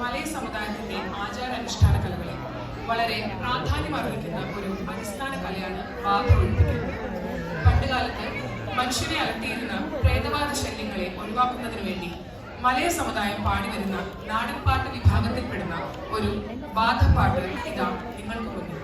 മലയ സമുദായത്തിന്റെ ആചാരാനുഷ്ഠാന കലകളെ വളരെ പ്രാധാന്യം അർഹിക്കുന്ന ഒരു അടിസ്ഥാന കലയാണ് ബാധ പണ്ടുകാലത്ത് മനുഷ്യരെ അലട്ടിയിരുന്ന പ്രേതവാദ ശല്യങ്ങളെ ഒഴിവാക്കുന്നതിനു വേണ്ടി മലയ സമുദായം പാടിവരുന്ന നാടൻപാട്ട് വിഭാഗത്തിൽപ്പെടുന്ന ഒരു ബാധപ്പാട്ട് ഇതാ നിങ്ങൾക്ക് മുന്നിൽ.